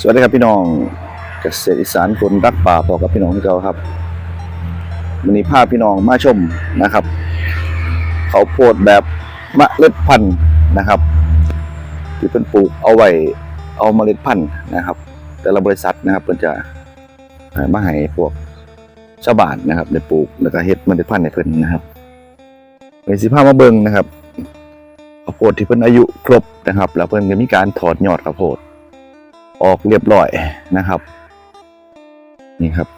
สวัสดีครับพี่น้องเกษตรอีสานคนรักป่าบอกกับพี่น้องที่เราครับวันนี้พาพพี่น้องมาชมนะครับ เขาโพดแบบมะเล็ดพันธุ์นะครับ ที่เป็นปลูกเอาไว้เอาเมล็ดพันธุ์นะครับ แต่ละบริษัทนะครับเพิ่นจะมาให้พวกชาวบ้านนะครับได้ปลูกแล้วก็เฮ็ดเมล็ดพันธุ์ให้เพิ่นนะครับเป็นสิพาพมาเบิ่งนะครับข้าวโพดที่เพิ่นอายุครบนะครับ แล้วเพิ่นก็มีการถอดยอดข้าวโพด ออกเรียบร้อยนะครับ นี่ครับ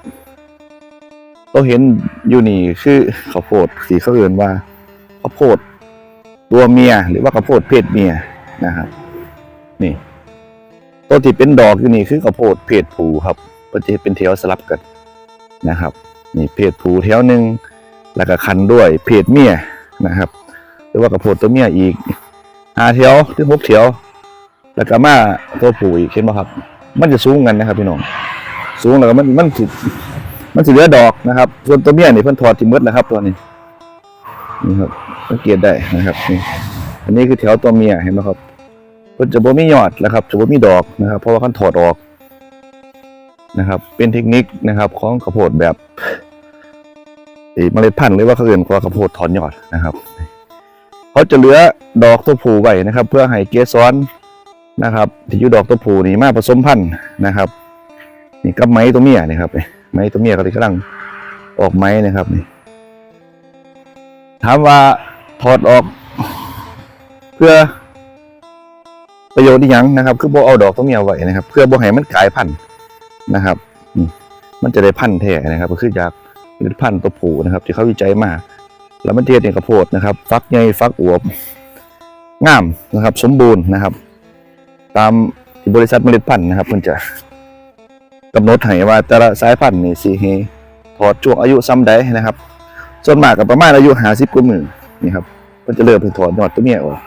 เราเห็นอยู่นี่คือข้าวโพดสีเขาเอื่นว่าข้าวโพดตัวเมียหรือว่าข้าวโพดเพศเมียนะครับ นี่ตัวที่เป็นดอกอยู่นี่คือข้าวโพดเพศผู้ครับมันจะเป็นแถวสลับกันนะครับ นี่เพศผู้แถวหนึ่งแล้วก็คันด้วยเพศเมียนะครับ หรือว่าข้าวโพดตัวเมียอีกห้าแถวถึงหกแถว แล้วก็มาตัวผู้อีกเห็นไหมครับ มันจะสูงกันนะครับพี่น้องสูงแล้วก็มันมันสิมันสิเหลือดอกนะครับส่วนตัวเมียนี่เพิ่นถอดทิมดนะครับ ตัวนี้นี่ครับสังเกตได้นะครับนี่อันนี้คือแถวตัวเมียเห็นไหมครับเพิ่นจะบ่มียอดนะครับจะบ่มีดอกนะครับ เพราะว่าคันถอดออกนะครับ เป็นเทคนิคนะครับของข้าวโพดแบบเอ่อเมล็ดพันธุ์หรือว่าเขาเรียกว่าข้าวโพดถอนยอดนะครับเขาจะเหลือดอกตัวผู้ไว้นะครับ เพื่อให้เกสร นะครับที่อยู่ดอกตัวผูนี่มาผสมพันธุ์นะครับนี่กับไม้ตัวเมียนี่ครับไม้ตัวเมียก็เลยกำลังออกไม้นะครับนี่ถามว่าถอดออก เพื่อประโยชน์ที่ยังนะครับ คือบ่เอาดอกตัวเมียไว้นะครับ เพื่อบ่ให้มันกลายพันธุ์นะครับมันจะได้พันธุ์แท้นะครับ ก็คือจากผลิตพันธุ์ตัวผูนะครับ ที่เขาวิจัยมาแล้วมันเทียบเองกับโพดนะครับ ฟักใหญ่ฟักอวบงามนะครับ สมบูรณ์นะครับ ตามที่บริษัทเมล็ดพันธุ์นะครับมันจะกำหนดให้ว่าแต่ละสายพันธุ์นี่สิให้ถอดช่วงอายุซ้ำใดนะครับ ส่วนมากก็ประมาณอายุห้าสิบกว่ามือนี่ครับมันจะเริ่มเป็นถอดยอดตัวเมียออก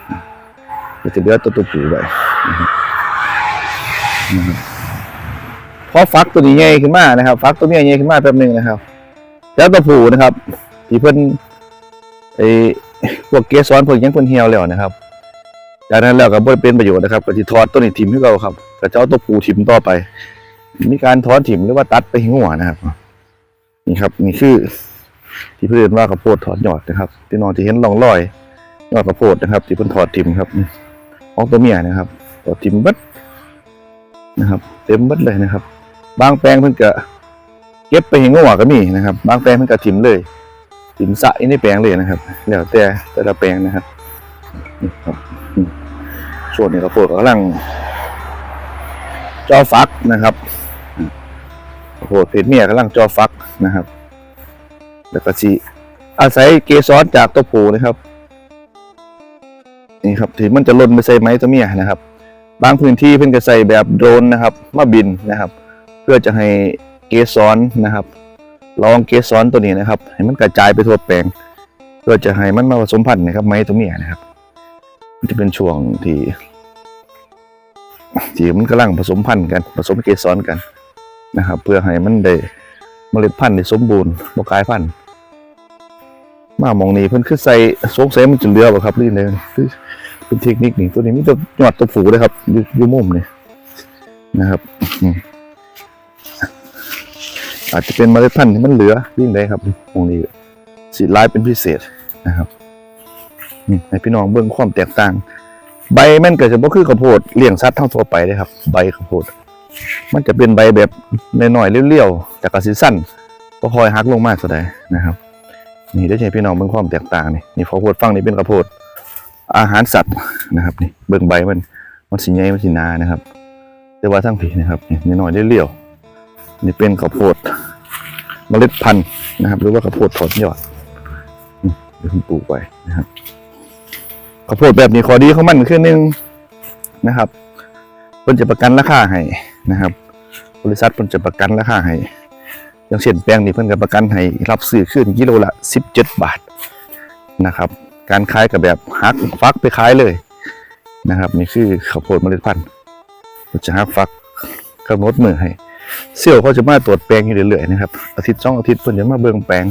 จะเหลือตัวตัวผู้ไว้นะครับนะครับพอฟักตัวนี้ใหญ่ขึ้นมานะครับ ฟักตัวเมียใหญ่ขึ้นมาแป๊บหนึงนะครับ แล้วตัวผู้นะครับที่เพิ่นไอ้พวกเกสรพวกยังเพิ่นเหี่ยวแล้วนะครับ จากนั้นแล้วก็บ่เป็นประโยชน์นะครับก็สิถอดต้นนี้ถิ่มให้เราครับก็จะเอาตัวผูถิ่มต่อไป มีการถอนถิ่มหรือว่าตัดไปห้หัวนะครับ นี่ครับนี่คือ ที่เพื่อนว่าข้าวโพดถอดยอดนะครับพี่นองที่เห็นร่องรอยยอดข้าวโพดนะครับ ที่เพิ่นถอดถิ่มครับนี่ของตัวเมียนะครับถอดถิ่มบดนะครับ เต็มบดเลยนะครับ บางแปลงเพิ่นก็เก็บไปให้งัวก็มีนะครับ บางแปลงเพิ่นก็ถิ่มเลยถิ่มสะในแปลงเลยนะครับแล้วแต่แต่ละแปลงนะครับนี่ครับ ส่วนนี้ข้าวโพดกำลังจอฟักนะครับข้าวโพดเพศเมียกำลังจอฟักนะครับ แล้วก็สิอาศัยเกสรจากตัวผูนะครับนี่ครับที่มันจะล่นไปใส่ไม้ตัวเมียนะครับ บางพื้นที่เพิ่นก็ใส่แบบโดรนนะครับมาบินนะครับ เพื่อจะให้เกสรนะครับลองเกสรตัวนี้นะครับ ให้มันกระจายไปทั่วแปลง เพื่อจะให้มันมาผสมพันธุ์นะครับไม้ตัวเมียนะครับ จะเป็นช่วงที่ที่มันกำลังผสมพันธุ์กัน ผสมเกสรกันนะครับ เพื่อให้มันได้เมล็ดพันธุ์ที่สมบูรณ์บกายพันธุ์มามองนี้เพิ่นคือใส่สงสัยมันจะเลือบ่ครับนี่เลยเป็นเทคนิคนี่ตัวนี้มีแต่ยอดตัวผูเลยครับอยู่อยู่มุมนี่นะครับอาจจะเป็นเมล็ดพันธุ์ที่มันเหลือยิ่งได้ครับมองนี้สีลายเป็นพิเศษนะครับ นี่ให้พี่น้องเบิ่งความแตกต่าง ใบมันก็จะบ่คือข้าวโพดเลี้ยงสัตว์เท่าทั่วไปเลยครับ ใบข้าวโพด มันจะเป็นใบแบบน้อยๆเลี้ยวๆแต่ก็สิสั้นบ่ค่อยหักลงมากเท่าใดนะครับ นี่ได้ใช้พี่น้องเบิ่งความแตกต่างนี่นี่ข้าวโพดฟังนี่เป็นข้าวโพด อาหารสัตว์นะครับนี่เบิ่งใบมันมันสิใหญ่มันสิหนานะครับ แต่ว่าทั้งผีนะครับนี่น้อยเลี้ยวๆนี่เป็นข้าวโพดเมล็ดพันธุ์นะครับ หรือว่าข้าวโพดถอนยอดนี่ผมปลูกไว้นะครับ ข้าวโพดแบบนี้ขอดีของมันคือหนึ่งนะครับเพิ่นจะประกันราคาให้นะครับ บริษัทเพิ่นจะประกันราคาให้อย่างเช่นแป้งนี่เพิ่นก็ประกันให้รับซื้อขึ้นกิโลละ 17 บาทนะครับ การขายกับแบบฮักฟักไปขายเลยนะครับ นี่คือข้าวโพดเมล็ดพันธุ์จะฮักฟักกำหนดมือให้เซี่ยวเขาจะมาตรวจแปลงอยู่เรื่อยๆนะครับอาทิตย์สองอาทิตย์เพิ่นจะมาเบิ่งแปลง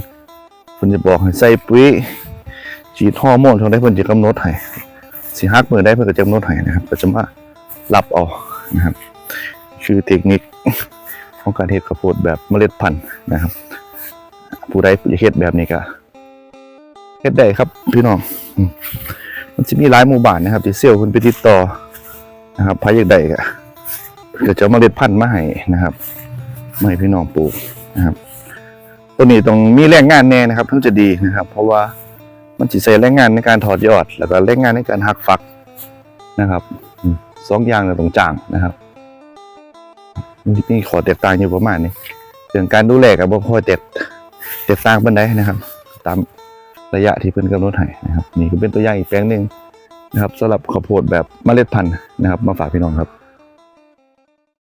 เพิ่นจะบอกให้ใส่ปุ๋ย ฉีดฮอร์โมนเท่าได้เพิ่นจะกำหนดให้สิฮักมือได้เพิ่นก็จะกำหนดให้นะครับก็จะมารับเออกนะครับ คือเทคนิคของการเฮ็ดข้าวโพดแบบเมล็ดพันธุ์นะครับ ผู้ใดอยากเฮ็ดแบบนี้ก็เฮ็ดได้ครับพี่น้อง มันจะมีหลายหมู่บ้านนะครับ ที่เซลล์เพิ่นไปติดต่อนะครับใครอยากได้ก็ก็จะเอาเมล็ดพันธุ์มาให้นะครับมาให้พี่น้องปลูกนะครับ ตัวนี้ต้องมีแรงงานแน่นะครับถึงจะดีนะครับ เพราะว่า มันสิใช้แรงงานในการถอดยอด แล้วก็แรงงานในการหักฟักนะครับสองอย่างเนี่ยต้องจ้างนะครับมันมีขอแตกต่างอยู่ประมาณนี้เรื่องการดูแลกับบ่พอแตกแตกต่างปานใดนะครับ ตามระยะที่เพิ่นกำหนดให้นะครับ นี่ก็เป็นตัวอย่างอีกแปลงหนึ่งนะครับสำหรับข้าวโพดแบบเมล็ดพันธุ์นะครับ มาฝากพี่น้องครับ